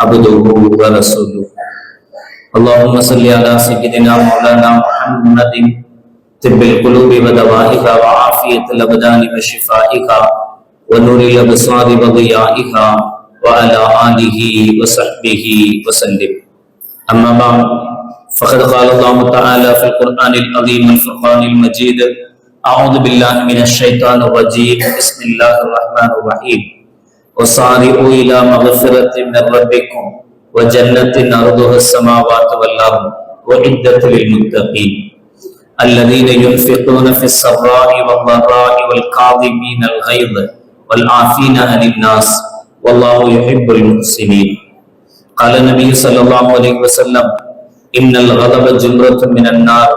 عبده ورسوله اللهم صل على سيدنا مولانا محمد طب القلوب ودوائها وعافية الأبدان وشفائها ونور الأبصار وضيائها وعلى آله وصحبه وسلم. أما بعد، فقد قال الله تعالى في القرآن العظيم الفرقان المجيد أعوذ بالله من الشيطان الرجيم بسم الله الرحمن الرحيم وصارعوا إلى مغفرة من ربكم وجنة أرضها السماوات والأرض وعدة للمتقين. الذين ينفقون في السراء والضراء والكاظمين الغيظ والعافين عن الناس والله يحب المحسنين. قال النبي صلى الله عليه وسلم إن الغضب جمرة من النار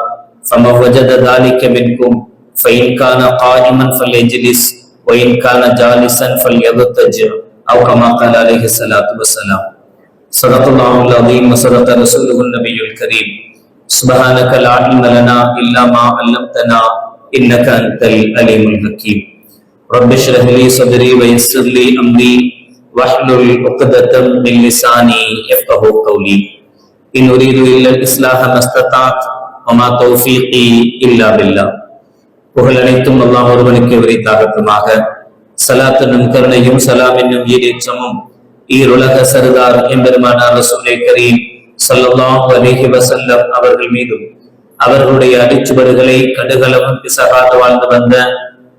فمن وجد ذلك منكم فإن كان قائما فليجلس وإن كان جالسا فليضطجع. أو كما قال عليه الصلاة والسلام صدق الله العظيم وصدق رسوله النبي الكريم سبحانك لا علم لنا إلا ما علمتنا إنك أنت العليم الحكيم رب اشرح لي صدري ويسر لي أمري واحلل عقدة من لساني يفقه قولي إن أريد إلا الإصلاح ما استطعت وما توفيقي إلا بالله புகழ் அனைத்தும் அல்லாஹ் ஒருவனுக்கு விரித்தாகட்டுமாக சலாத் என்னும் கருணையும் சலாம் என்னும் ஈடேற்றமும் ஈருலக சருதார் எம்பெருமானார் ரசூலை கரீம் ஸல்லல்லாஹு அலைஹி வசல்லம் அவர்கள் மீதும் அவர்களுடைய அடிச்சுவடுகளை கடுகளவும் பிசகாது வாழ்ந்து வந்த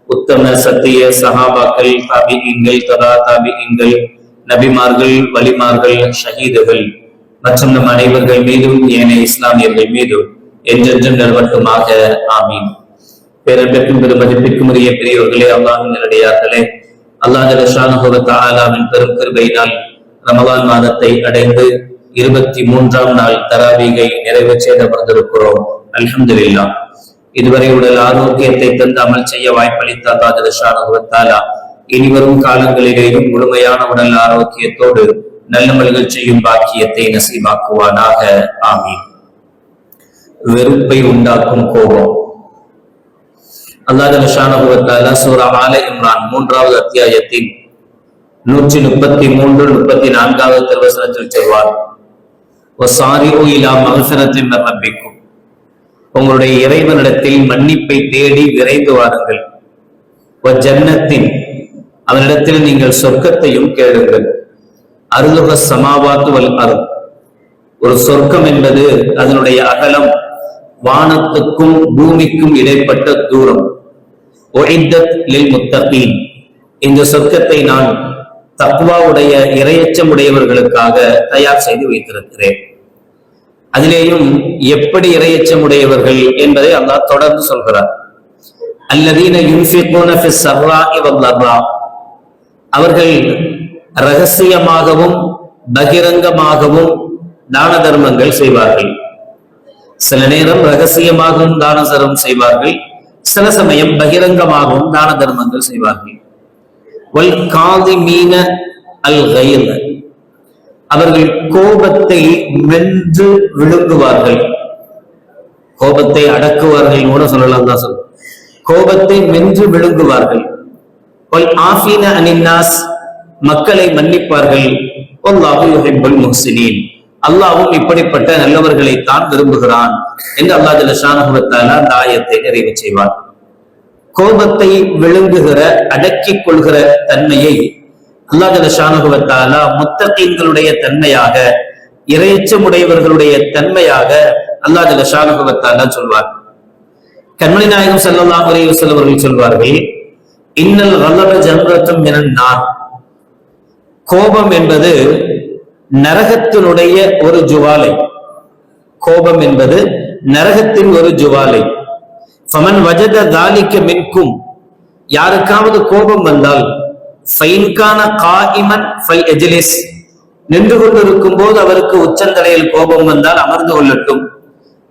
உத்தம சத்திய சஹாபாக்கள் தாபிகங்கள் ததா தாபிகங்கள் நபிமார்கள் வலிமார்கள் ஷஹீதுகள் மற்றும் நம் அனைவர்கள் மீதும் ஏனைய இஸ்லாமியர்கள் மீதும் என்றென்றும் நிலவட்டுமாக. ஆமீன். பேரன்பிற்கும் பெருமதிப்பிற்கும் உரிய பெரியவர்களே அல்லாஹின் நிலடியார்களே அல்லாஹ் ஜலஷானுபவத்தாலாவின் பெரும் கிருபையினால் ரமலான் மாதத்தை அடைந்து இருபத்தி மூன்றாம் நாள் தராவீகை நிறைவு செய்தமர்ந்திருக்கிறோம். அல்ஹம்துலில்லாஹ். இதுவரை உடல் ஆரோக்கியத்தை தந்து அமல் செய்ய வாய்ப்பளித்த அல்லாஹ் இனிவரும் காலங்களிலேயும் முழுமையான உடல் ஆரோக்கியத்தோடு நல்லமல்கள் செய்யும் பாக்கியத்தை நசீமாக்குவானாக. ஆமீன். வெறுப்பை உண்டாக்கும் கோபம். அல்லாஹ் சூரா ஆலை இம்ரான் மூன்றாவது அத்தியாயத்தின் நூற்றி முப்பத்தி மூன்று முப்பத்தி நான்காவது திருவசனத்தில் சொல்வார் இலா மகசனத்தின் ரப்பிக்கும். உங்களுடைய இறைவனிடத்தில் மன்னிப்பை தேடி விரைந்து வாருங்கள். ஜன்னத்தின் அவனிடத்தில் நீங்கள் சொர்க்கத்தையும் கேளுங்கள். அருளுக சமாவாத்து வல் அருள் ஒரு சொர்க்கம் என்பது அதனுடைய அகலம் வானத்துக்கும் பூமிக்கும் இடைப்பட்ட தூரம். முத்தகீன் இந்த சொர்க்கத்தை நான் தக்குவாவுடைய இரையச்சம் உடையவர்களுக்காக தயார் செய்து வைத்திருக்கிறேன். அதிலேயும் எப்படி இரையச்சம் உடையவர்கள் என்பதை அல்லாஹ் தொடர்ந்து சொல்கிறார். அல்லதீன அவர்கள் ரகசியமாகவும் பகிரங்கமாகவும் தான தர்மங்கள் செய்வார்கள். சில நேரம் ரகசியமாகவும் தான தர்மம் செய்வார்கள். சில சமயம் பகிரங்கமாகவும் தான தர்மங்கள் செய்வார்கள். வல் காதி மீன அல் கயிர். அவர்கள் கோபத்தை வென்று விழுங்குவார்கள். கோபத்தை அடக்குவார்கள் கூட சொல்லலாம் தான் சொல்லும் கோபத்தை வென்று விழுங்குவார்கள். ஒல் ஆஃபீன அனின்னாஸ் மக்களை மன்னிப்பார்கள். ஒல்லாஹு யுஹிப்புல் முஹ்சினீன். அல்லாவும் இப்படிப்பட்ட நல்லவர்களைத்தான் விரும்புகிறான் என்று அல்லா ஜலஷானுபத்தால அந்த ஆயத்தை நிறைவு செய்வார் கோபத்தை விழுங்குகிற அடக்கிக் கொள்கிற தன்மையை அல்லா ஜலஷானுபவத்தால முத்தகீன்களுடைய தன்மையாக இறைச்சமுடையவர்களுடைய தன்மையாக அல்லா ஜலஷானுபவத்தால சொல்வார். கண்மணி நாயகம் செல்லலாம் உரைய செல்வர்கள் சொல்வார்கள் இன்னல் வல்லவ ஜன்ரத்தும் என நான் கோபம் என்பது நரகத்தினுடைய ஒரு ஜுவாலை. கோபம் என்பது நரகத்தின் ஒரு ஜுவாலை. ஃபமன் வஜத தாலிக்க மின்கும். யாருக்காவது கோபம் வந்தால் ஃபைன்கான காயிமன் ஃபை எஜிலிஸ். நின்று கொண்டிருக்கும் போது அவருக்கு உச்சந்தலையில் கோபம் வந்தால் அமர்ந்து கொள்ளட்டும்.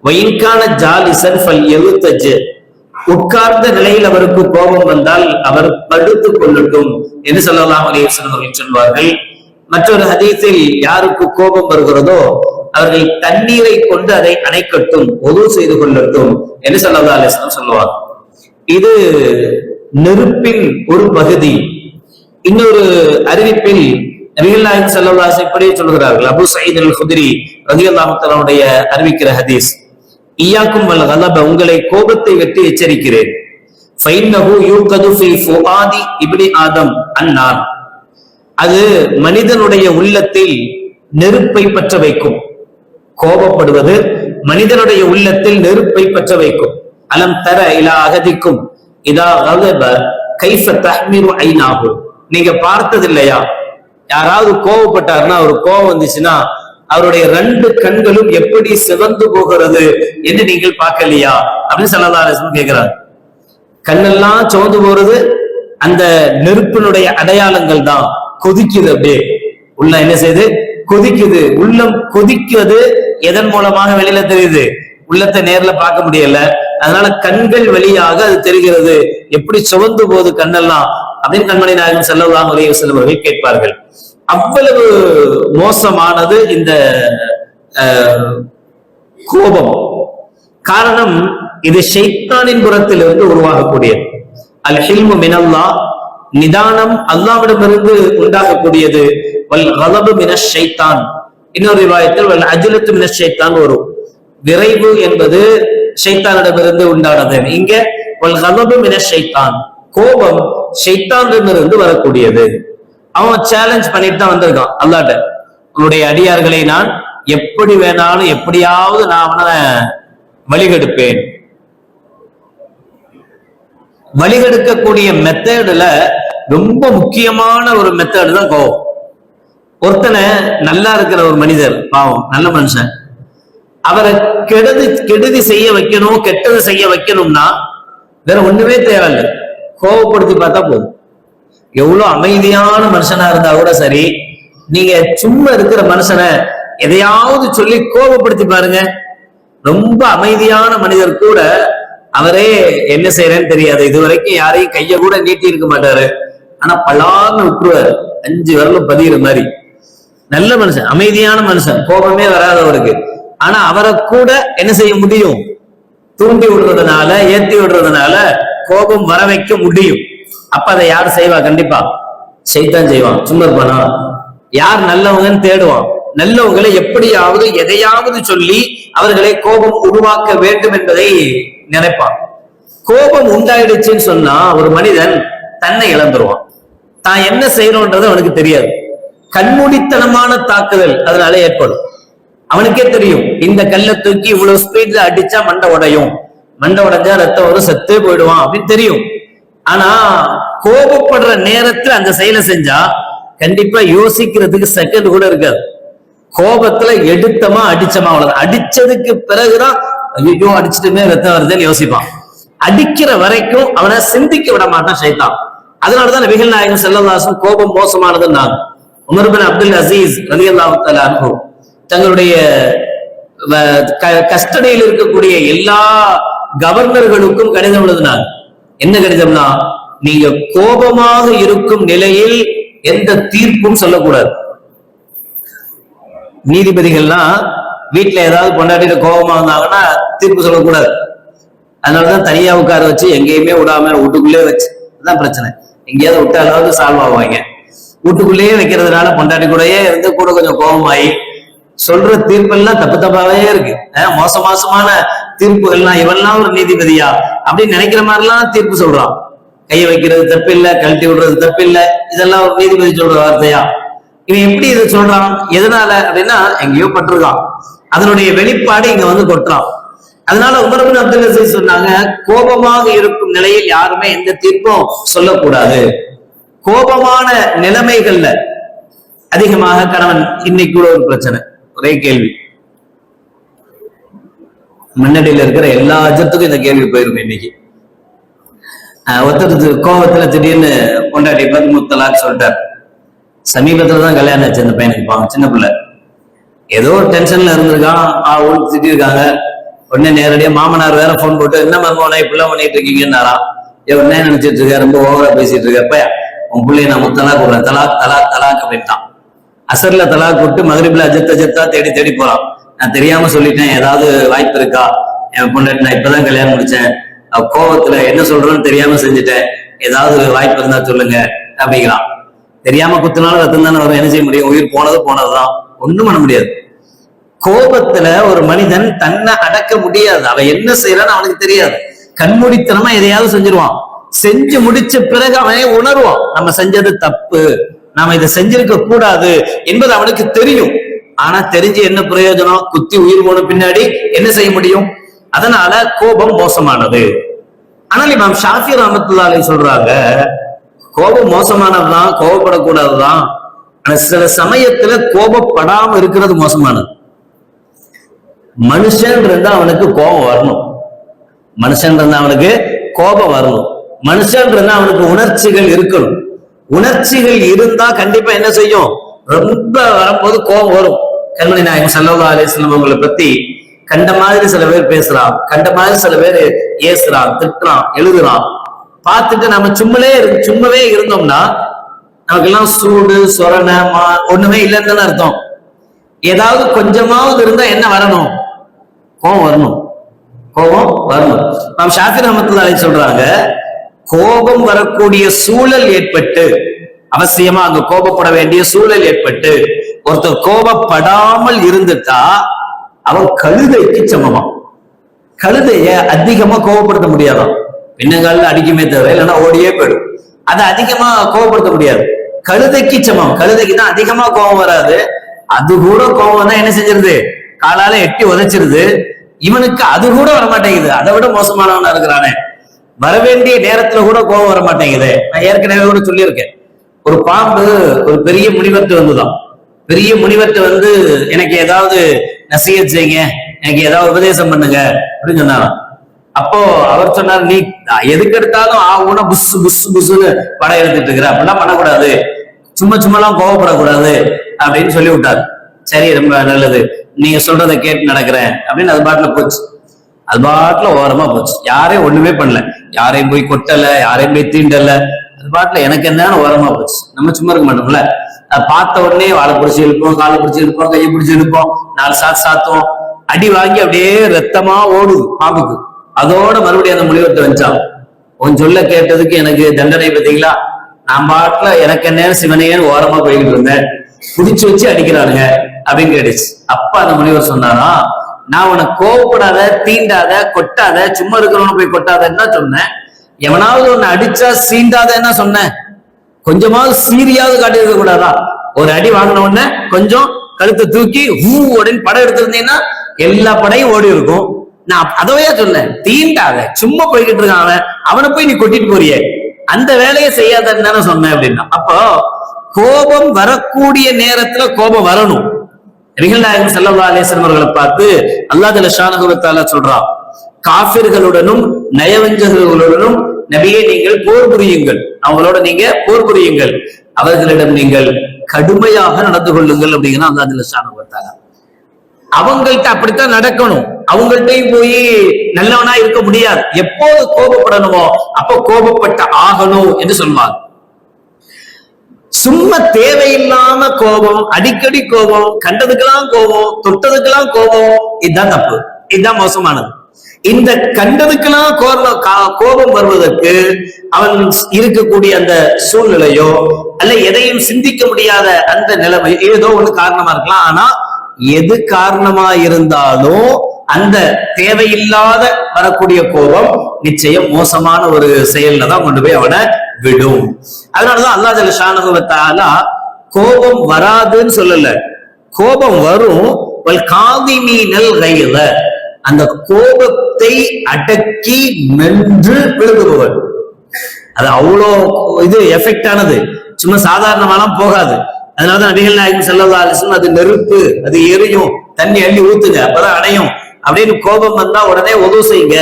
வயின்கான ஜாலிசன் ஃபல் எழுத்தஜு. உட்கார்ந்த நிலையில் அவருக்கு கோபம் வந்தால் அவர் படுத்துக் கொள்ளட்டும் என்று சொல்லலாம் அலிவசன் அவர்கள் சொல்வார்கள். மற்றொரு ஹதீஸில் யாருக்கு கோபம் வருகிறதோ அவர்கள் தண்ணீரை கொண்டு அதை அணைக்கட்டும் ஒது செய்து கொள்ளட்டும் என்று சொல்லதா அலிஸ்லாம் சொல்லுவார். இது நெருப்பின் ஒரு பகுதி. இன்னொரு அறிவிப்பில் நபிகள்நாயகம் செல்லவாஸ் இப்படியே சொல்கிறார்கள். அபு சயீத் அல் குதிரி ரதி அல்லாஹுடைய அறிவிக்கிற ஹதீஸ். ஈயாக்கும் வல் கலப உங்களை கோபத்தை வெட்டி எச்சரிக்கிறேன். ஃபைன்னஹு யூகது ஃபி ஃபுஆதி இப்னி ஆதம் அன்னான் அது மனிதனுடைய உள்ளத்தில் நெருப்பை பற்ற வைக்கும். கோபப்படுவது மனிதனுடைய உள்ளத்தில் நெருப்பை பற்ற வைக்கும். அலம் தர இலா அகதிக்கும். இதா கைஃப தஹ்மிரு நீங்க பார்த்தது இல்லையா யாராவது கோவப்பட்டாருன்னா ஒரு கோவம் வந்துச்சுன்னா அவருடைய ரெண்டு கண்களும் எப்படி சிவந்து போகிறது என்று நீங்கள் பார்க்கலையா? அப்படின்னு சல்லல்லாஹு கேட்கிறார். கண்ணெல்லாம் சிவந்து போறது அந்த நெருப்பினுடைய அடையாளங்கள் தான். கொதிக்குது அப்படியே. உள்ள என்ன செய்யுது? கொதிக்குது. உள்ளம் கொதிக்குது. எதன் மூலமாக வெளியில தெரியுது? உள்ளத்தை நேர்ல பார்க்க முடியல. அதனால கண்கள் வழியாக அது தெரிகிறது. எப்படி சுவந்து போகுது கண்ணெல்லாம்? அப்படின்னு கண்மணி நாயகம் செல்லலாம் உலக செல்வர்கள் கேட்பார்கள். அவ்வளவு மோசமானது இந்த கோபம். காரணம் இது ஷைத்தானின் புறத்திலிருந்து உருவாகக்கூடியது. அல் ஹில்மு மினல்லா நிதானம் அல்லாவிடமிருந்து உண்டாகக்கூடியது. வல் கலபு மினஷைத்தான் இன்னொரு விவாயத்தில் வல் அஜிலத்து மினஷைத்தான் வரும். விரைவு என்பது ஷைத்தானிடமிருந்து உண்டானது. இங்க வல் கலபு மினஷைத்தான் கோபம் ஷைத்தானிடமிருந்து வரக்கூடியது. அவன் சேலஞ்ச் பண்ணிட்டு தான் வந்திருக்கான் அல்லாட்ட. உன்னுடைய அடியார்களை நான் எப்படி வேணாலும் எப்படியாவது நான் அவனை வழிகெடுப்பேன். வழிகெடுக்கக்கூடிய மெத்தேடுல ரொம்ப முக்கியமான ஒரு மெத்தேடு தான் கோவம். ஒருத்தனை நல்லா இருக்கிற ஒரு மனிதர் பாவம் நல்ல மனுஷன். அவரை கெடுதி கெடுதி செய்ய வைக்கணும் கெட்டது செய்ய வைக்கணும்னா வேற ஒண்ணுமே தேவையில்லை. கோவப்படுத்தி பார்த்தா போதும். எவ்வளவு அமைதியான மனுஷனா இருந்தா கூட சரி நீங்க சும்மா இருக்கிற மனுஷனை எதையாவது சொல்லி கோபப்படுத்தி பாருங்க. ரொம்ப அமைதியான மனிதர் கூட அவரே என்ன செய்யறேன்னு தெரியாது. இது வரைக்கும் யாரையும் கைய கூட நீட்டி இருக்க மாட்டாரு. ஆனா பலார்னு விட்டுருவாரு. அஞ்சு வரல பதிகிற மாதிரி. நல்ல மனுஷன் அமைதியான மனுஷன். கோபமே வராதவருக்கு ஆனா அவரை கூட என்ன செய்ய முடியும்? தூண்டி விடுறதுனால ஏத்தி விடுறதுனால கோபம் வர வைக்க முடியும். அப்ப அதை யார் செய்வா? கண்டிப்பா செய்தான் செய்வான். சும்மா இருப்பானா? யார் நல்லவங்கன்னு தேடுவான். நல்லவங்களை எப்படியாவது எதையாவது சொல்லி அவர்களை கோபம் உருவாக்க வேண்டும் என்பதை நினைப்பான். கோபம் உண்டாயிடுச்சுன்னு சொன்னா ஒரு மனிதன் தன்னை இழந்துருவான். தான் என்ன செய்யறோன்றது அவனுக்கு தெரியாது. கண்மூடித்தனமான தாக்குதல் அதனால ஏற்படும். அவனுக்கே தெரியும் இந்த கல்லை தூக்கி இவ்வளவு ஸ்பீட்ல அடிச்சா மண்டை உடையும். மண்டை உடைஞ்சா ரத்தம் வரும் செத்தே போயிடுவான் அப்படின்னு தெரியும். ஆனா கோபப்படுற நேரத்துல அந்த செயலை செஞ்சா கண்டிப்பா யோசிக்கிறதுக்கு செகண்ட் கூட இருக்காது. கோபத்துல எடுத்தமா அடிச்சமா அவ்வளவு அடிச்சதுக்கு பிறகுதான் ஐயோ அடிச்சிட்டுமே ரத்தம் வருதுன்னு யோசிப்பான். அடிக்கிற வரைக்கும் அவனை சிந்திக்க விட மாட்டான் சைத்தான் அதனாலதான் நபிகள் நாயகம் செல்லதாசன் கோபம் மோசமானது உமர் பின் அப்துல் அசீஸ் ரலி அனுபவம் தங்களுடைய கஸ்டடியில் இருக்கக்கூடிய எல்லா கவர்னர்களுக்கும் கடிதம் எழுதினார். என்ன கடிதம்னா நீங்க கோபமாக இருக்கும் நிலையில் எந்த தீர்ப்பும் சொல்லக்கூடாது. நீதிபதிகள்னா வீட்டுல ஏதாவது பொண்டாட்டிட்டு கோபமா இருந்தாங்கன்னா தீர்ப்பு சொல்லக்கூடாது. அதனாலதான் தனியா உட்கார வச்சு எங்கேயுமே விடாம வீட்டுக்குள்ளே வச்சு. அதான் பிரச்சனை. எங்கேயாவது விட்ட அளவுக்கு சால்வ் ஆவாங்க. வீட்டுக்குள்ளேயே வைக்கிறதுனால பொண்டாட்டி கூடயே இருந்து கூட கொஞ்சம் கோபமாயி சொல்ற தீர்ப்பெல்லாம் தப்பு தப்பாவே இருக்கு. மோச மோசமான தீர்ப்புகள்லாம் இவெல்லாம் ஒரு நீதிபதியா அப்படின்னு நினைக்கிற மாதிரிலாம் தீர்ப்பு சொல்றான். கையை வைக்கிறது தப்பு இல்ல கழட்டி விடுறது தப்பு இல்ல இதெல்லாம் ஒரு நீதிபதி சொல்ற வார்த்தையா? இவன் எப்படி இதை சொல்றான்? எதனால அப்படின்னா எங்கேயோ பட்டிருக்கான். அதனுடைய வெளிப்பாடு இங்க வந்து கொட்டுறான். அதனால உமர்பின் அப்துல் அசீஸ் சொன்னாங்க கோபமாக இருக்கும் நிலையில் யாருமே எந்த தீர்ப்பும் சொல்லக்கூடாது. கோபமான நிலைமைகள்ல அதிகமாக கணவன் இன்னைக்கு கூட ஒரு பிரச்சனை. ஒரே கேள்வி. முன்னாடியில இருக்கிற எல்லா அஜத்துக்கும் இந்த கேள்வி போயிருக்கும் இன்னைக்கு. ஆஹ் ஒருத்தர் கோபத்துல திடீர்னு கொண்டாடி பார்த்து முத்தலான்னு சொல்லிட்டார். சமீபத்துல தான் கல்யாணம் ஆச்சு அந்த பையனுக்கு பாவம் சின்ன பிள்ளை. ஏதோ ஒரு டென்ஷன்ல இருந்திருக்கான் ஆ ஊருக்கு திட்டிருக்காங்க. உடனே நேரடியா மாமனார் வேற ஃபோன் போட்டு என்ன மருமகனா இப்படிலாம் பண்ணிட்டு இருக்கீங்கன்னாரா? ஏ உடனே நினைச்சிட்டு இருக்க ரொம்ப ஓவரா பேசிட்டு இருக்கப்ப உன் பிள்ளைய நான் முத்தலா கொடுறேன் தலா தலா தலாக் அப்படின்ட்டான். அசர்ல தலா கூப்பிட்டு மகரிப்ல அஜத்த அஜத்தா தேடி தேடி போறான். நான் தெரியாம சொல்லிட்டேன். ஏதாவது வாய்ப்பு இருக்கா? என் பொண்ணு நான் இப்பதான் கல்யாணம் முடிச்சேன். அவ கோவத்துல என்ன சொல்றேன்னு தெரியாம செஞ்சுட்டேன். ஏதாவது வாய்ப்பு இருந்தா சொல்லுங்க. அப்படிங்கிறான். தெரியாம குத்துனாலும் ரத்தம் தானே வரும். என்ன செய்ய முடியும்? உயிர் போனது போனதுதான். ஒண்ணும் பண்ண முடியாது. கோபத்துல ஒரு மனிதன் தன்னை அடக்க முடியாது. அவன் என்ன செய்யறான்னு அவனுக்கு தெரியாது. கண்மூடித்தனமா எதையாவது செஞ்சிருவான். செஞ்சு முடிச்ச பிறகு அவனே உணர்வான். நம்ம செஞ்சது தப்பு. நாம இதை செஞ்சிருக்க கூடாது என்பது அவனுக்கு தெரியும். ஆனா தெரிஞ்சு என்ன பிரயோஜனம்? குத்தி உயிர் போன பின்னாடி என்ன செய்ய முடியும்? அதனால கோபம் மோசமானது. ஆனால் இமாம் ஷாஃபி ரஹமத்துல்லாஹி சொல்றாங்க கோபம் மோசமானதுதான் கோபப்படக்கூடாதுதான். ஆனா சில சமயத்துல கோபப்படாம இருக்கிறது மோசமானது. மனுஷன் இருந்தா அவனுக்கு கோபம் வரணும். மனுஷன் இருந்தா அவனுக்கு கோபம் வரணும். மனுஷன் இருந்தா அவனுக்கு உணர்ச்சிகள் இருக்கணும். உணர்ச்சிகள் இருந்தா கண்டிப்பா என்ன செய்யும்? ரொம்ப வரும்போது கோபம் வரும். கண்மணி நாயகம் சல்லா அலிஸ்லாம் அவங்களை பத்தி கண்ட மாதிரி சில பேர் பேசுறான். கண்ட மாதிரி சில பேர் ஏசுறான் திட்டுறான் எழுதுறான். பார்த்துட்டு நம்ம சும்மலே இரு- சும்மவே இருந்தோம்னா நமக்கெல்லாம் சூடு சொரணை மா ஒண்ணுமே இல்லைன்னு தானே அர்த்தம். ஏதாவது கொஞ்சமாவது இருந்தா என்ன வரணும்? கோபம் வரணும். கோபம் வரணும். நாம் ஷாஃபி ரஹமத்துல்லாஹி சொல்றாங்க கோபம் வரக்கூடிய சூழல் ஏற்பட்டு அவசியமா அங்க கோபப்பட வேண்டிய சூழல் ஏற்பட்டு ஒருத்தர் கோபப்படாமல் இருந்துட்டா அவன் கழுதைக்கு சமமாம். கழுதைய அதிகமா கோபப்படுத்த முடியாதான். பின்னங்கால அடிக்குமே தவிர இல்லைன்னா ஓடியே போயிடும். அதை அதிகமா கோபப்படுத்த முடியாது. கழுதைக்கு சமம். கழுதைக்கு தான் அதிகமா கோபம் வராது. அது கூட கோபம் தான் என்ன செஞ்சிருது? காலால எட்டி உதைச்சிருது. இவனுக்கு அது கூட வர மாட்டேங்குது அதை விட மோசமானவனா இருக்கிறானே. வரவேண்டிய நேரத்துல கூட கோபம் வர மாட்டேங்குது நான் ஏற்கனவே கூட சொல்லியிருக்கேன். ஒரு பாம்பு ஒரு பெரிய முனிவர்த்து வந்துதான். பெரிய முனிவர்த்து வந்து எனக்கு ஏதாவது நசீகத் செய்யுங்க எனக்கு ஏதாவது உபதேசம் பண்ணுங்க. அப்படின்னு சொன்னாராம். அப்போ அவர் சொன்னார் நீ எதுக்கு எடுத்தாலும் ஆகும்னா புஸ் புஸ் புஸ்ன்னு படம் எடுத்துட்டு இருக்கிற. அப்படிலாம் பண்ணக்கூடாது. சும்மா சும்மாலாம் கோவப்படக்கூடாது. அப்படின்னு சொல்லி விட்டார் சரி ரொம்ப நல்லது. நீங்க சொல்றதை கேட்டு நடக்கிறேன். அப்படின்னு அது பாட்டுல போச்சு. அது பாட்டுல ஓரமா போச்சு. யாரையும் ஒண்ணுமே பண்ணல. யாரையும் போய் கொட்டல யாரையும் போய் தீண்டல. அது பாட்டுல எனக்கு என்னன்னு ஓரமா போச்சு. நம்ம சும்மா இருக்க மாட்டோம்ல. அதை பார்த்த உடனே வாழை பிடிச்சி இழுப்போம் காலை பிடிச்சி இழுப்போம் கையை பிடிச்சி இழுப்போம். நாலு சாத்து சாத்துவோம். அடி வாங்கி அப்படியே ரத்தமா ஓடுது பாம்புக்கு. அதோட மறுபடியும் அந்த முடிவெடுத்து வச்சான் உன் சொல்ல கேட்டதுக்கு எனக்கு தண்டனை பார்த்தீங்களா? நான் பாட்டுல எனக்கு என்ன சிவனையேன்னு ஓரமா போய்கிட்டு இருந்தேன். புடிச்சு வச்சு அடிக்கிறானுங்க. அப்படின்னு கேட்டுச்சு அப்ப அந்த முனிவர் சொன்னாரா நான் உன கோவப்படாத தீண்டாத கொட்டாத சும்மா இருக்கிறவன போய் கொட்டாதன்னு தான் சொன்னேன். எவனாவது உன்னை அடிச்சா சீண்டாதன்னு சொன்னேன். கொஞ்சமாவது சீரியாவது காட்டியிருக்க கூடாதா? ஒரு அடி வாங்கின உடனே கொஞ்சம் கழுத்தை தூக்கி ஹூ அப்படின்னு படம் எடுத்திருந்தீங்கன்னா எல்லா படையும் ஓடி இருக்கும். நான் அதவையா சொன்னேன் தீண்டாத சும்மா போய்கிட்டு இருக்கான் அவன். அவனை போய் நீ கொட்டிட்டு போறியே. அந்த வேலையை செய்யாதன்னு தானே சொன்னேன் அப்படின்னா. அப்போ கோபம் வரக்கூடிய நேரத்துல கோபம் வரணும். நபிகள் செல்லவா அலேசன் அவர்களை பார்த்து அல்லாஹ் ஜல்ல சொல்றான் காபிர்களுடனும் நயவஞ்சகர்களுடனும் நபியை நீங்கள் போர் புரியுங்கள். அவங்களோட நீங்க போர் புரியுங்கள். அவர்களிடம் நீங்கள் கடுமையாக நடந்து கொள்ளுங்கள் அப்படிங்கிற அல்லாஹ் ஜல்ல அவங்கள்ட்ட அப்படித்தான் நடக்கணும். அவங்கள்ட்டையும் போய் நல்லவனா இருக்க முடியாது. எப்போது கோபப்படணுமோ அப்போ கோபப்பட்ட ஆகணும் என்று சொல்வாங்க. சும்மா தேவையில்லாம கோபம் அடிக்கடி கோபம் கண்டதுக்கெல்லாம் கோபம் தொட்டதுக்கெல்லாம் கோபம் இதுதான் தப்பு. இதுதான் மோசமானது. இந்த கண்டதுக்கெல்லாம் கோபம் கா- கோபம் வருவதற்கு அவன் இருக்கக்கூடிய அந்த சூழ்நிலையோ அல்ல எதையும் சிந்திக்க முடியாத அந்த நிலைமை ஏதோ ஒண்ணு காரணமா இருக்கலாம். ஆனா எது காரணமா இருந்தாலும் அந்த தேவையில்லாத வரக்கூடிய கோபம் நிச்சயம் மோசமான ஒரு செயல்ல தான் கொண்டு போய் அவனை விடும். அதனாலதான் அல்லா ஜல்ல ஷானஹு கோபம் வராதுன்னு சொல்லல. கோபம் வரும். காதிமீனல் கைல. அந்த கோபத்தை அடக்கி மென்று விழுகுபவன் அது அவ்வளோ இது எஃபெக்ட் ஆனது. சும்மா சாதாரணமாலாம் போகாது. அதனாலதான் நபிகள் நாயகம் ஸல்லல்லாஹு அலைஹி அது நெருப்பு அது எரியும். தண்ணி அள்ளி ஊத்துங்க அப்பதான் அடையும் அப்படின்னு கோபம் வந்தா உடனே உதவு செய்யுங்க.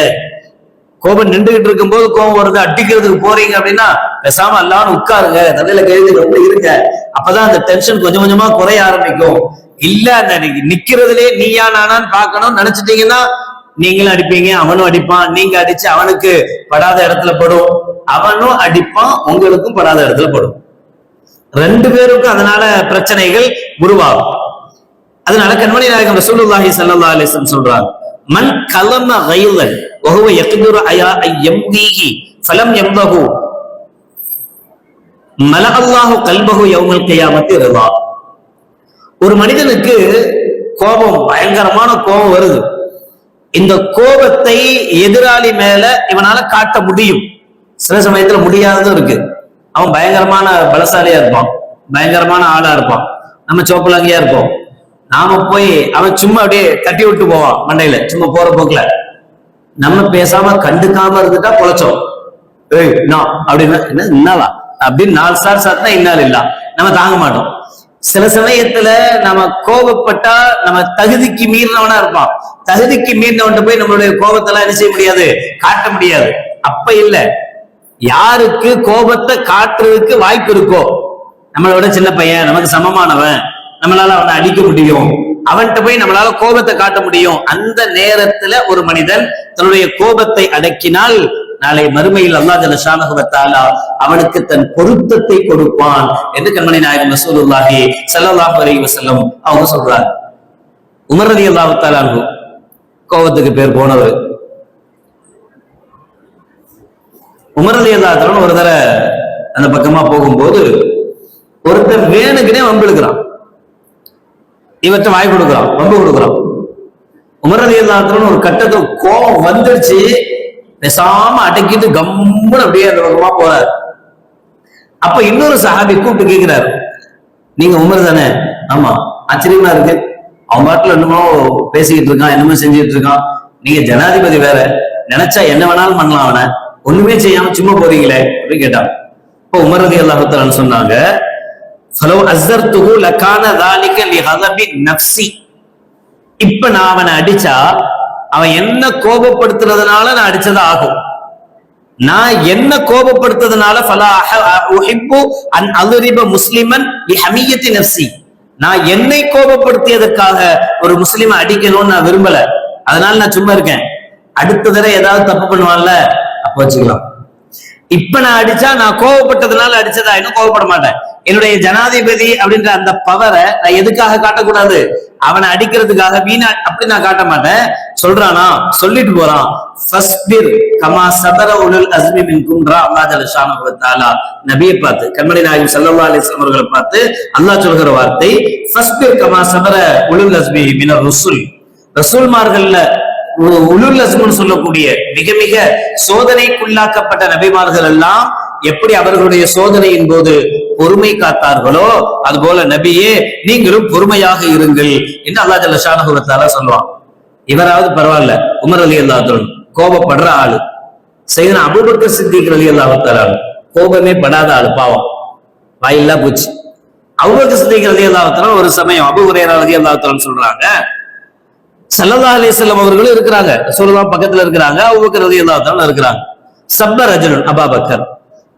கோபம் நின்றுகிட்டு இருக்கும்போது கோபம் வருது அடிக்கிறதுக்கு போறீங்க அப்படின்னா பேசாம எல்லாரும் உட்காருங்க. தலையில கழுதி ரொம்ப இருங்க. அப்பதான் அந்த டென்ஷன் கொஞ்சம் கொஞ்சமா குறைய ஆரம்பிக்கும். இல்ல அந்த நிக்கிறதுலே நீயா நானான்னு பாக்கணும்னு நினைச்சிட்டீங்கன்னா நீங்களும் அடிப்பீங்க அவனும் அடிப்பான். நீங்க அடிச்சு அவனுக்கு படாத இடத்துல படும். அவனும் அடிப்பான் உங்களுக்கும் படாத இடத்துல படும். ரெண்டு பேருக்கும் அதனால பிரச்சனைகள் உருவாகும். அதனால கண்மணி நாயகம் ரசூலுல்லாஹி சல்லா அலிஸ்லம் சொல்றாங்க. மன் கலம கைலன் ஒகுவ எக்குதுரு அயா ஐயம் தீகி ஃபலம் எம்பகு மல அல்லாஹு கல்பகு யவுமல் கையாமத்து ரதா ஒரு மனிதனுக்கு கோபம் பயங்கரமான கோபம் வருது இந்த கோபத்தை எதிராளி மேல இவனால காட்ட முடியும் சில சமயத்துல முடியாததும் இருக்கு அவன் பயங்கரமான பலசாலியா இருப்பான் பயங்கரமான ஆளா இருப்பான் நம்ம சோப்பலாங்கியா இருப்போம் நாம போய் அவன் சும்மா அப்படியே தட்டி விட்டு போவான் மண்டையில. சும்மா போற போக்குல. நம்ம பேசாம கண்டுக்காம இருந்துட்டா பொழைச்சோம். ஏய் நான் அப்படின்னா என்ன இன்னாலா அப்படின்னு நாலு சார் சாத்தினா இன்னால் இல்லா. நம்ம தாங்க மாட்டோம். சில சமயத்துல நம்ம கோபப்பட்டா நம்ம தகுதிக்கு மீறினவனா இருப்பான். தகுதிக்கு மீறினவன்ட்ட போய் நம்மளுடைய கோபத்தெல்லாம் என்ன செய்ய முடியாது? காட்ட முடியாது. அப்ப இல்ல. யாருக்கு கோபத்தை காட்டுறதுக்கு வாய்ப்பு இருக்கோ? நம்மளோட சின்ன பையன் நமக்கு சமமானவன். நம்மளால அவனை அடிக்க முடியும். அவன்கிட்ட போய் நம்மளால கோபத்தை காட்ட முடியும். அந்த நேரத்துல ஒரு மனிதன் தன்னுடைய கோபத்தை அடக்கினால் நாளை மறுமையில் அல்லா ஜல ஷானகுவத்தாலா அவனுக்கு தன் பொருத்தத்தை கொடுப்பான் என்று கண்மணி நாயகம் மசூலுல்லாஹி சல்லாஹ் அலி வசல்லம் அவங்க சொல்றாங்க. உமரதி ரலியல்லாஹு கோபத்துக்கு பேர் போனவர். உமரதி ரலியல்லாஹு ஒரு தடவை அந்த பக்கமா போகும்போது ஒருத்தன் வேணுக்குனே வம்பிழுக்கிறான். இவற்றை வாய் கொடுக்குறான் ரொம்ப கொடுக்குறான் உமரதி இல்லாதவன் ஒரு கட்டத்துல கோபம் வந்துடுச்சு பேசாம அடக்கிட்டு கம்முன்னு அப்படியே அந்த பக்கமா போறாரு. அப்ப இன்னொரு சஹாபி கூப்பிட்டு கேட்கிறாரு நீங்க உமர் தானே? ஆமா ஆச்சரியமா இருக்கு. அவன் பாட்டுல என்னமோ பேசிக்கிட்டு இருக்கான் என்னமோ செஞ்சுட்டு இருக்கான். நீங்க ஜனாதிபதி வேற. நினைச்சா என்ன வேணாலும் பண்ணலாம் அவனை. ஒண்ணுமே செய்யாம சும்மா போறீங்களே அப்படின்னு கேட்டான். இப்போ உமரதி ரதி சொன்னாங்க ஹலோ அசர்த்துகு லக்கான தாலிக லிஹலபி நப்சி இப்ப நான் அவனை அடிச்சா அவன் என்ன கோபப்படுத்துறதுனால நான் அடிச்சதா ஆகும்? நான் என்ன கோபப்படுத்துறதுனால ஃபலா உஹிப்பு அன் அலுரிப முஸ்லிமன் லி ஹமியத்தி நப்சி நான் என்னை கோபப்படுத்தியதற்காக ஒரு முஸ்லிம் அடிக்கணும்னு நான் விரும்பல. அதனால நான் சும்மா இருக்கேன். அடுத்த தடவை ஏதாவது தப்பு பண்ணுவான்ல அப்போ வச்சுக்கலாம். இப்ப நான் அடிச்சா நான் கோபப்பட்டதுனால அடிச்சதா? இன்னும் கோவப்பட மாட்டேன். என்னுடைய ஜனாதிபதி அப்படின்ற அந்த பவரை நான் எதுக்காக காட்டக்கூடாது? அவனை அடிக்கிறதுக்காக வீணா அப்படி நான் காட்ட மாட்டேன். சொல்றானா? சொல்லிட்டு போறான். ஃபஸ்பிர் கமா சபர உலுல் அஸ்மி மின் குன்றா அல்லா ஜலஷான ஷானஹு நபியை பார்த்து கண்மணி நாயகம் சல்லா அலிஸ்லாம் அவர்களை பார்த்து அல்லாஹ் சொல்கிற வார்த்தை ஃபஸ்பிர் கமா சபர உலுல் அஸ்மி மின ருசுல். ரசூல்மார்கள்ல உலுல் அஸ்முன்னு சொல்லக்கூடிய மிக மிக சோதனைக்குள்ளாக்கப்பட்ட நபிமார்கள் எல்லாம் எப்படி அவர்களுடைய சோதனையின் போது பொறுமை காத்தார்களோ அது போல நபியே நீங்களும் பொறுமையாக இருங்கள் என்று அல்லாஹ் ஜல்ல சொல்லுவான். இவராவது பரவாயில்ல உமர் அலி அல்லாத்தோன் கோபப்படுற ஆளு. செய்தன அபூபக்கர் சித்திக் அலி அல்லாஹ் கோபமே படாத ஆளு பாவம். வாயில்லா போச்சு. அபூபக்கர் சித்திக் அலி அல்லாஹ் ஒரு சமயம் அபு ஹுரைரா அலி அல்லாஹ் சொல்றாங்க சல்லல்லா செல்லம் அவர்களும் இருக்கிறாங்க. ரசூலுல்லாஹ் பக்கத்துல இருக்கிறாங்க அபுபக்கர் அலி தஆலா இருக்கிறாங்க. சப்ப ரஜனன் அபாபக்கர்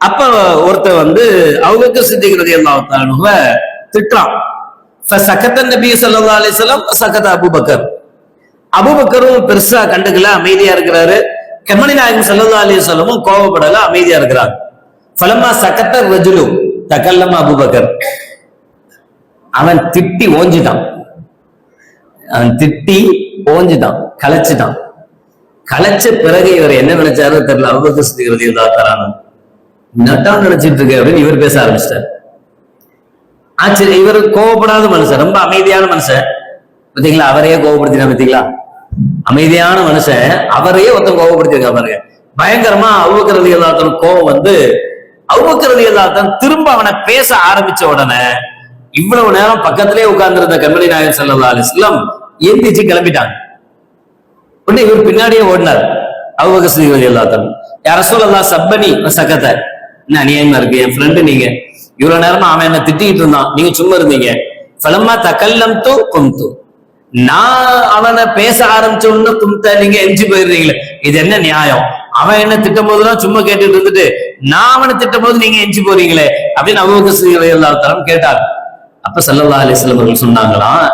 அப்ப ஒருத்த வந்து அவங்களுக்கு சித்திக்கிறது ரலியல்லாஹு தஆலாவை திட்டுறான். ஃபசகத நபி சல்லா அலிஸ்லாம் சகத அபுபக்கர். அபுபக்கரும் பெருசா கண்டுக்கல அமைதியா இருக்கிறாரு. கெமணி நாயகம் சல்லா அலைஹி வஸல்லமும் கோபப்படல அமைதியா இருக்கிறாங்க. பலமா சகத்த ரஜுலு தகல்லமா அபுபக்கர். அவன் திட்டி ஓஞ்சிட்டான். அவன் திட்டி ஓஞ்சிட்டான் களைச்சிட்டான். களைச்ச பிறகு இவர் என்ன நினைச்சாரு தெரியல அபுபக்கர் சித்திக்கிறது இதா தரானு நட்டான் நினைச்சிட்டு இருக்க அப்படின்னு இவர் பேச ஆரம்பிச்சிட்டார். ஆச்சரிய இவர் கோவப்படாத மனுஷன் ரொம்ப அமைதியான மனுஷன். பார்த்தீங்களா? அவரையே கோவப்படுத்தினா பார்த்தீங்களா? அமைதியான மனுஷன் அவரையே ஒருத்தன் கோவப்படுத்திருக்கா பாருங்க. பயங்கரமா அவுபக்கரதி எல்லாத்தன் கோவம் வந்து அவுபக்கரதி எல்லாத்தன் திரும்ப அவனை பேச ஆரம்பிச்ச உடனே இவ்வளவு நேரம் பக்கத்திலே உட்கார்ந்திருந்த கண்மணி நாயகர் ஸல்லல்லாஹு அலிஸ்லாம் எந்திரிச்சு கிளம்பிட்டாங்க. உடனே இவர் பின்னாடியே ஓடினார் அவுபக்கர் எல்லாத்தன் யார சொல்லலாம் சப்பனி சக்கத்தை. என்ன அநியாயமா இருக்கு? என் ஃப்ரெண்டு நீங்க. இவ்வளவு நேரமா அவன் என்ன திட்டிக்கிட்டு இருந்தான். நீங்க சும்மா இருந்தீங்க. பலமா தக்கல்லம் தூ கும்து நான் அவனை பேச ஆரம்பிச்சோன்னு கும்த நீங்க எஞ்சி போயிடுறீங்களே. இது என்ன நியாயம்? அவன் என்ன திட்டம் போதுலாம் சும்மா கேட்டுட்டு இருந்துட்டு நான் அவனை திட்டம் போது நீங்க எஞ்சி போறீங்களே அப்படின்னு அபுபக்கர் தரம் கேட்டார். அப்ப சல்லல்லா அலிஸ்லம் அவர்கள் சொன்னாங்களாம்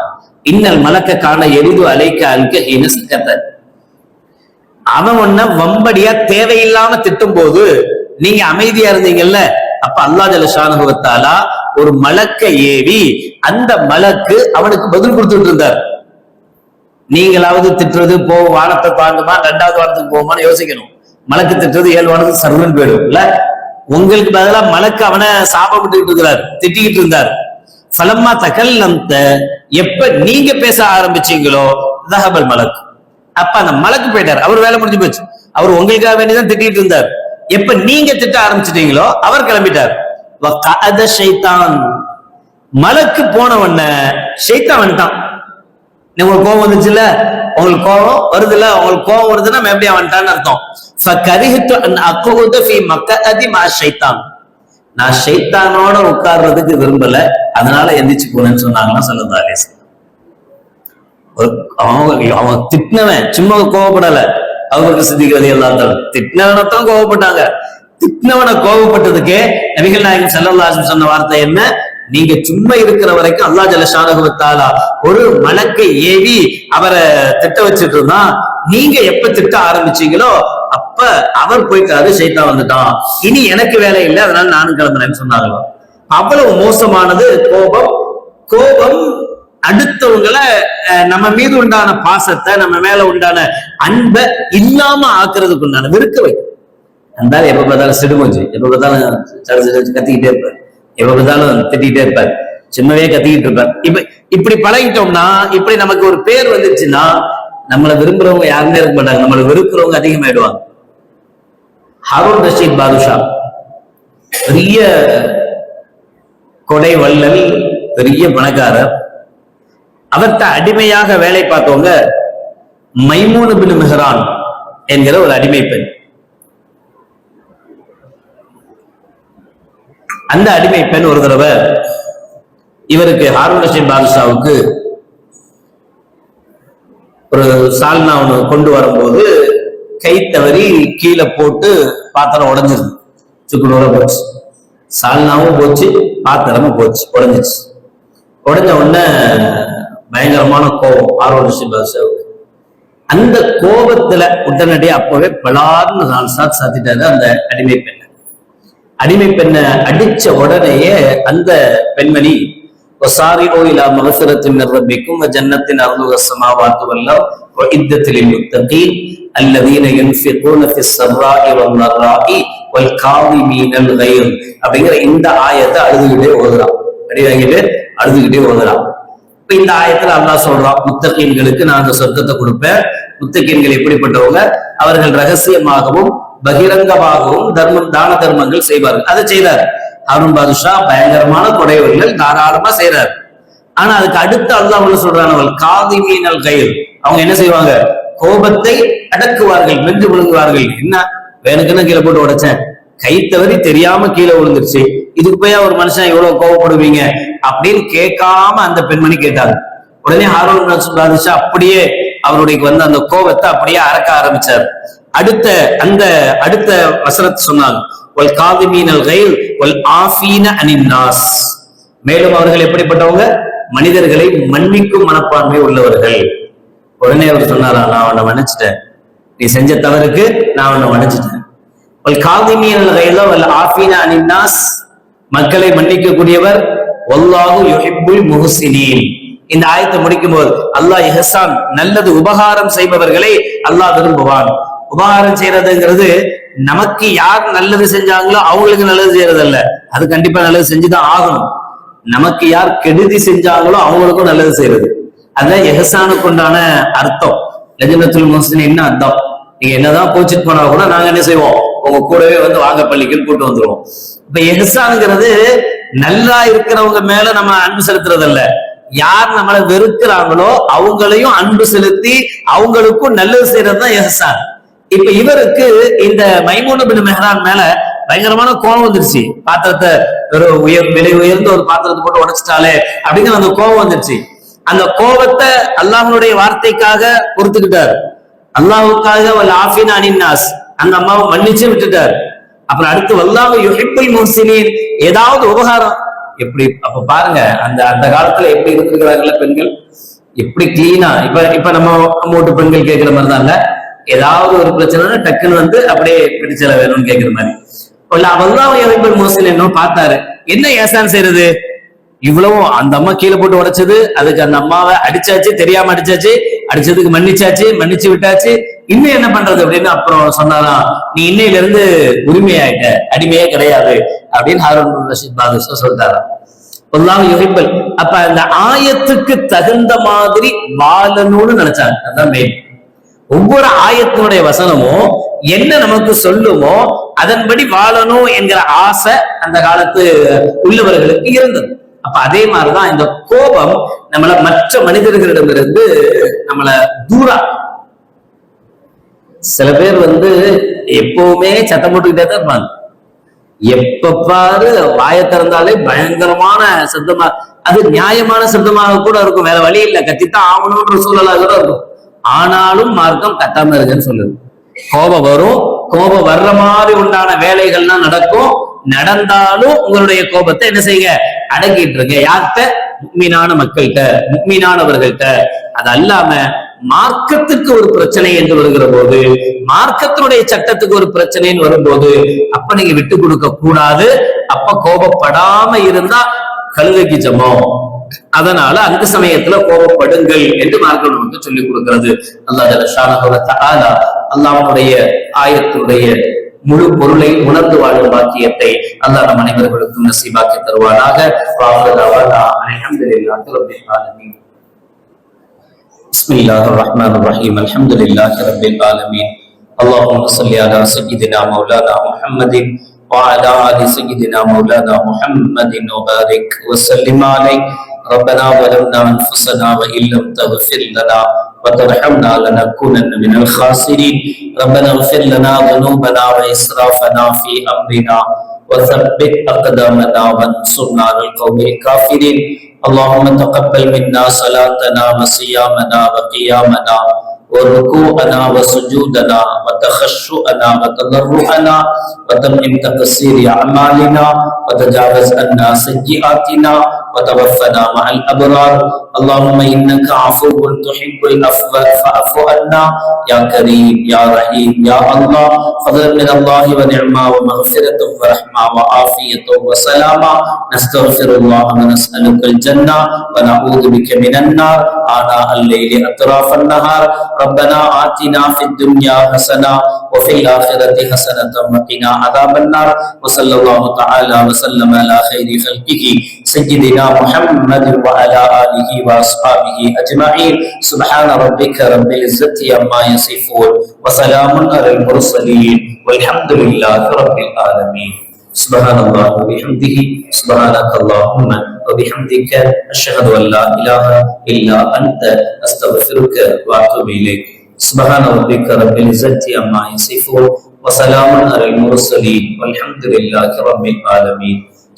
இன்னல் மலக்க காண எரிது அலைக்க அல்க என்ன சிக்கத்தை அவன் ஒன்ன வம்படியா தேவையில்லாம திட்டும் போது நீங்க அமைதியா இருந்தீங்கல்ல அப்ப அல்லா ஜலஷானுபவத்தாலா ஒரு மலக்கை ஏவி அந்த மலக்கு அவனுக்கு பதில் கொடுத்துட்டு இருந்தார். நீங்களாவது திட்டுறது போ வானத்தை தாண்டுமா ரெண்டாவது வானத்துக்கு போவோமான்னு யோசிக்கணும். மலக்கு திட்டுறது ஏழு வானத்துக்கு சர்வன் போயிடும் இல்ல? உங்களுக்கு பதிலா மலக்கு அவனை சாபப்பட்டுக்கிட்டு இருக்கிறார் திட்டிக்கிட்டு இருந்தார். ஃபலம்மா தகல் நந்த எப்ப நீங்க பேச ஆரம்பிச்சீங்களோ தகபல் மலக்கு. அப்ப அந்த மலக்கு போயிட்டார் அவர் வேலை முடிஞ்சு போச்சு. அவர் உங்களுக்காக வேண்டிதான் திட்டிட்டு இருந்தார். எப்ப நீங்க திட்ட ஆரம்பிச்சிட்டீங்களோ அவர் கிளம்பிட்டார். ஷைத்தான். மலக்கு போன உடனே ஷைத்தான் வந்துட்டான். உங்களுக்கு கோபம் வந்துச்சுல்ல? உங்களுக்கு கோவம் வருதுல்ல? உங்களுக்கு கோபம் வருதுன்னா எப்படி வந்துட்டான்னு அர்த்தம். ஷைத்தான். நான் ஷைத்தானோட உட்கார்றதுக்கு விரும்பல. அதனால எந்திரிச்சு போனேன்னு சொன்னாங்கன்னா சொல்லுதா அலேசன் அவன் அவன் திட்டினவன் சும்மா கோவப்படல. அவருக்கு சித்திக்கிறது எல்லாம் திட்டினவனத்தான் கோவப்பட்டாங்க. திட்டினவனை கோவப்பட்டதுக்கே நபிகள் நாயகம் செல்லல்லாசம் சொன்ன வார்த்தை என்ன? நீங்க சும்மா இருக்கிற வரைக்கும் அல்லா ஜலஷானகுவத்தாலா ஒரு மலக்கை ஏவி அவரை திட்ட வச்சுட்டு இருந்தான் நீங்க எப்ப திட்ட ஆரம்பிச்சீங்களோ அப்ப அவர் போயிட்டாரு சைத்தா வந்துட்டான். இனி எனக்கு வேலை இல்லை அதனால நானும் கிளம்புறேன்னு சொன்னார்களாம் அவ்வளவு மோசமானது கோபம். கோபம் அடுத்தவங்களை அஹ், நம்ம மீது உண்டான பாசத்தை நம்ம மேல உண்டான அன்பை இல்லாம ஆக்குறதுக்கு உண்டான விருக்க வைக்கும். அந்த எப்ப பார்த்தாலும் சிடுமூச்சு எப்ப பார்த்தாலும் சட கத்திக்கிட்டே இருப்பார். எப்ப பார்த்தாலும் திட்டிகிட்டே இருப்பார். சின்னவே கத்திக்கிட்டு இருப்பார். இப்ப இப்படி பழகிட்டோம்னா இப்படி நமக்கு ஒரு பேர் வந்துருச்சுன்னா நம்மளை விரும்புறவங்க யாருமே இருக்க மாட்டாங்க. நம்மளை வெறுக்கிறவங்க அதிகமாயிடுவாங்க. ஹாரூன் ரஷீத் பாதுஷா பெரிய கொடை வள்ளல் பெரிய பணக்காரர் அவர்கிட்ட அடிமையாக வேலை பார்த்தவங்க மைமூனு பின் மெஹரான் என்கிற ஒரு அடிமை பெண். அந்த அடிமை பெண் ஒரு தடவை இவருக்கு ஹாரூன் ரஷீத் பாதுஷாவுக்கு ஒரு சால்னா ஒன்று கொண்டு வரும்போது கை தவறி கீழே போட்டு பாத்திரம் உடஞ்சிருது. சுக்குநூற போச்சு. சால்னாவும் போச்சு பாத்திரமும் போச்சு உடஞ்சிச்சு உடஞ்ச உடனே பயங்கரமான கோபம் ஆரோசி பாஷாவுக்கு அந்த கோபத்துல உடனடியே அப்பவே பலார்னு சாத் சாத்திட்டாரு அந்த அடிமை பெண்ணை. அடிமை பெண்ணை அடிச்ச உடனேயே அந்த பெண்மணி ஒசாரிகோ இலா மகசுரத்தின் ரப்பிக்கும் ஜன்னத்தின் அருந்துகசமா வார்த்து வல்லம் இத்தத்தில் முத்தகீன் அல்லதீன யுன்ஃபிகூன ஃபி ஸர்ராஇ வல் நர்ராஇ காவி காதிமீன அல் அப்படிங்கிற இந்த ஆயத்தை அழுதுகிட்டே ஓதுறான். அடி வாங்கிட்டு அழுதுகிட்டே ஓதுறான். இப்ப இந்த ஆயத்துல அல்லாஹ் சொல்றான் முத்தகீன்களுக்கு நான் அந்த சொர்க்கத்தை கொடுப்பேன். முத்தகீன்கள் எப்படிப்பட்டவங்க? அவர்கள் ரகசியமாகவும் பகிரங்கமாகவும் தர்மம் தான தர்மங்கள் செய்வார்கள். அதை செய்தார். அருண் பாதுஷா பயங்கரமான கொடைவர்கள் தாராளமா செய்யறாரு ஆனா அதுக்கு அடுத்து அல்லாஹ் என்ன சொல்றானவள் அவள் மீனல் கயிறு. அவங்க என்ன செய்வாங்க? கோபத்தை அடக்குவார்கள் மென்று விழுங்குவார்கள். என்ன? வேணுக்குன்னு கீழே போட்டு உடைச்சேன். கை தவறி தெரியாம கீழே விழுந்துருச்சு. இதுக்கு போய் ஒரு மனுஷன் எவ்வளவு கோவப்படுவீங்க அப்படின்னு கேட்காம அந்த பெண்மணி கேட்டாங்க உடனே ஹாரூன் பாதுஷா அப்படியே அவருடைய வந்த அந்த கோபத்தை அப்படியே அறக்க ஆரம்பிச்சார். அடுத்த அந்த அடுத்த வசனத்தை சொன்னாங்க. ஒல் காதிமீனல் கைல் ஒல் ஆஃபீன அனின்னாஸ் மேலும் அவர்கள் எப்படிப்பட்டவங்க? மனிதர்களை மன்னிக்கும் மனப்பான்மை உள்ளவர்கள். உடனே அவர் சொன்னாரா நான் உன்னை மன்னிச்சிட்டேன். நீ செஞ்ச தவறுக்கு நான் அவனை மன்னிச்சிட்டேன். ஒல் காதிமீனல் கைல ஒல் ஆஃபீன அனின்னாஸ் மக்களை மன்னிக்கக்கூடியவர் ஒல்லாஹு யுஹிப்புல் முஹ்சினீன். இந்த ஆயத்தை முடிக்கும் போது அல்லாஹ் இஹசான் நல்லது உபகாரம் செய்பவர்களை அல்லாஹ் விரும்புவான். உபகாரம் செய்யறதுங்கிறது நமக்கு யார் நல்லது செஞ்சாங்களோ அவங்களுக்கு நல்லது செய்யறது அல்ல அது கண்டிப்பா நல்லது செஞ்சுதான் ஆகணும். நமக்கு யார் கெடுதி செஞ்சாங்களோ அவங்களுக்கும் நல்லது செய்யறது. அதுதான் எஹசானுக்கு உண்டான அர்த்தம். லஜனத்துல் முஸ்லிம் என்ன அர்த்தம்? நீங்க என்னதான் போச்சுட்டு போனா கூட நாங்க என்ன செய்வோம்? உங்க கூடவே வந்து வாங்க பள்ளிக்குன்னு கூட்டு வந்துருவோம். இப்ப எஹசானுங்கிறது நல்லா இருக்கிறவங்க மேல நம்ம அன்பு செலுத்துறது இல்ல யார் நம்மளை வெறுக்கிறாங்களோ அவங்களையும் அன்பு செலுத்தி அவங்களுக்கும் நல்லது செய்யறது தான் எஹசான் இப்ப இவருக்கு இந்த மைமூன பின் மெஹரான் மேல பயங்கரமான கோபம் வந்துருச்சு. பாத்திரத்தை ஒரு உயர் விலை உயர்ந்த ஒரு பாத்திரத்தை போட்டு உடைச்சிட்டாலே அப்படிங்கிற அந்த கோபம் வந்துருச்சு. அந்த கோபத்தை அல்லாஹனுடைய வார்த்தைக்காக பொறுத்துக்கிட்டார். அல்லாஹுக்காக வல் ஆஃபின் அனின்னாஸ் அந்த அம்மாவை மன்னிச்சு விட்டுட்டார். அப்புறம் அடுத்து வல்லாஹு யுஹிப்புல் முஹ்சினின். ஏதாவது உபகாரம். எப்படி அப்ப பாருங்க அந்த அந்த காலத்துல எப்படி இருந்திருக்கிறாங்கல்ல பெண்கள்? எப்படி கிளீனா இப்ப இப்ப நம்ம அம்மோட்டு பெண்கள் கேட்கிற மாதிரி தான் இல்ல. ஏதாவது ஒரு பிரச்சனைனா டக்குன்னு வந்து அப்படியே பிடிச்சல வேணும்னு கேட்கிற மாதிரி. இல்ல வல்லாஹு யுஹிப்புல் என்ன என்னமோ பார்த்தாரு. என்ன ஏசான் செய்யறது? இவ்வளவும் அந்த அம்மா கீழே போட்டு உடைச்சது அதுக்கு அந்த அம்மாவை அடிச்சாச்சு தெரியாம அடிச்சாச்சு அடிச்சதுக்கு மன்னிச்சாச்சு மன்னிச்சு விட்டாச்சு. இன்னும் என்ன பண்றது அப்படின்னு அப்புறம் சொன்னாலாம் நீ இன்னையில இருந்து உரிமையாயிட்ட அடிமையே கிடையாது அப்படின்னு ஹாரூன் ரஷீத் பாதுஷா சொல்றாராம். பொல்லாம யுகிப்பல். அப்ப அந்த ஆயத்துக்கு தகுந்த மாதிரி வாழணும்னு நினைச்சாங்க. அதான் மெயின் ஒவ்வொரு ஆயத்தினுடைய வசனமும் என்ன நமக்கு சொல்லுமோ அதன்படி வாழணும் என்கிற ஆசை அந்த காலத்து உள்ளவர்களுக்கு இருந்தது. அப்ப அதே மாதிரிதான் இந்த கோபம் நம்மள மற்ற மனிதர்களிடமிருந்து நம்மள தூரா. சில பேர் வந்து எப்பவுமே சத்தம் போட்டுக்கிட்டே தான் இருப்பாங்க. எப்ப பாரு வாயை திறந்தாலே பயங்கரமான சத்தமா அது நியாயமான சத்தமாக கூட இருக்கும். வேற வழி இல்லை. கத்தித்தான் ஆகணும்ன்ற சூழலாக கூட இருக்கும். ஆனாலும் மார்க்கம் கத்தாம இருக்குன்னு சொல்லுது. கோபம் வரும். கோபம் வர்ற மாதிரி உண்டான வேலைகள்லாம் நடக்கும். நடந்தாலும் உங்களுடைய கோபத்தை என்ன செய்யுங்க? அடங்கிட்டு இருங்க யார்கிட்ட? முக்மீனான மக்கள்கிட்ட முக்மீனானவர்கள்ட்ட. அது அல்லாம மார்க்கத்துக்கு ஒரு பிரச்சனை என்று வருகிற போது மார்க்கத்தினுடைய சட்டத்துக்கு ஒரு பிரச்சனைன்னு வரும்போது அப்ப நீங்க விட்டு கொடுக்க கூடாது. அப்ப கோபப்படாம இருந்தா கழுதைக்கு ஜமம் அதனால அந்த சமயத்துல கோபப்படுங்கள் என்று மார்க்கம் நமக்கு சொல்லிக் கொடுக்கிறது. அல்லாஹ் அல்லாவுடைய ஆயத்தினுடைய முழு பொருளை உணர்ந்து வாழும் பாக்கியத்தை அல்லாஹ் நம் அனைவர்களுக்கும் நசீபாக்கி தருவானாக بسم الله الرحمن الرحيم الحمد لله رب العالمين اللهم صل على سيدنا مولانا محمد وعلى ال سيدنا مولانا محمد وبارك وسلم عليه ربنا ظلمنا انفسنا وان لم تغفر لنا وترحمنا لنكونن من الخاسرين. ربنا اغفر لنا ذنوبنا وإسرافنا في أمرنا وثبت أقدامنا وانصرنا على القوم الكافرين. اللهم تقبل منا صلاتنا وصيامنا وقيامنا وركوعنا وسجودنا وتخشؤنا وتضرعنا وتمم تقصير أعمالنا وتجاوز عنا سيئاتنا وتوفنا مع الأبرار. اللهم إنك عفو تحب العفو فاعف عنا. يا كريم يا رحيم يا الله. فضل من الله ونعمه ومغفرة ورحمة وعافية وسلامه نستغفر الله ونسألك الجنة ونعوذ بك من النار. آناء الليل أطراف النهار. ربنا آتنا في الدنيا حسنة وفي الآخرة حسنة وقنا عذاب النار. وصلى الله تعالى وسلم على خير خلقه. سيدنا محمد وعلى آله وأصحابه أجمعين. سبحان ربك رب العزة عما يصفون وسلام على المرسلين والحمد لله رب العالمين. سبحان الله وبحمده سبحانك اللهم وبحمدك أشهد أن لا إله إلا أنت أستغفرك وأتوب إليك. سبحان ربك رب العزة عما يصفون وسلام على المرسلين والحمد لله رب العالمين.